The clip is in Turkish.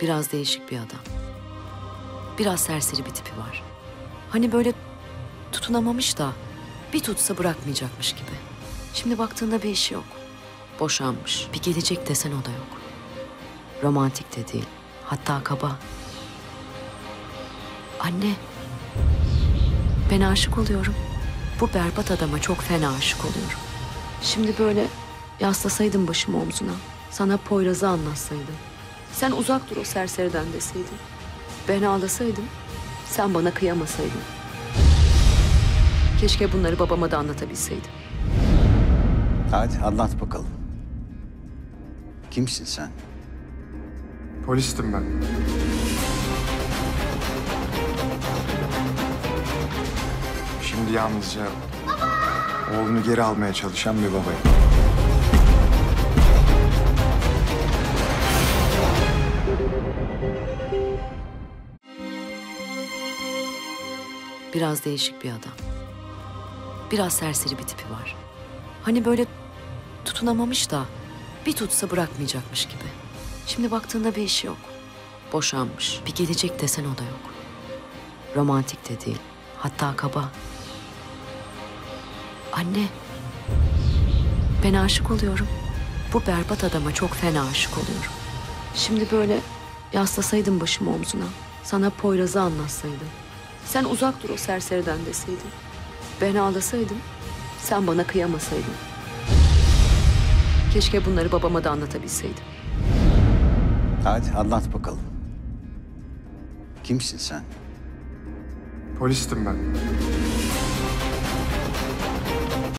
Biraz değişik bir adam. Biraz serseri bir tipi var. Hani böyle tutunamamış da bir tutsa bırakmayacakmış gibi. Şimdi baktığında bir işi yok. Boşanmış. Bir gelecek desen o da yok. Romantik de değil. Hatta kaba. Anne. Ben aşık oluyorum. Bu berbat adama çok fena aşık oluyorum. Şimdi böyle yaslasaydım başımı omzuna. Sana Poyraz'ı anlatsaydım. Sen uzak dur o serseriden deseydin. Ben ağlasaydım. Sen bana kıyamasaydın. Keşke bunları babama da anlatabilseydim. Hadi anlat bakalım. Kimsin sen? Polistim ben. Şimdi yalnızca oğlunu geri almaya çalışan bir babayım. Biraz değişik bir adam. Biraz serseri bir tipi var. Hani böyle tutunamamış da bir tutsa bırakmayacakmış gibi. Şimdi baktığında bir işi yok. Boşanmış. Bir gelecek desen o da yok. Romantik de değil. Hatta kaba. Anne. Ben aşık oluyorum. Bu berbat adama çok fena aşık oluyorum. Şimdi böyle yaslasaydım başımı omzuna. Sana Poyraz'ı anlatsaydım. Sen uzak dur o serseriden deseydin. Ben ağlasaydım. Sen bana kıyamasaydın. Keşke bunları babama da anlatabilseydim. Hadi anlat bakalım. Kimsin sen? Polistim ben.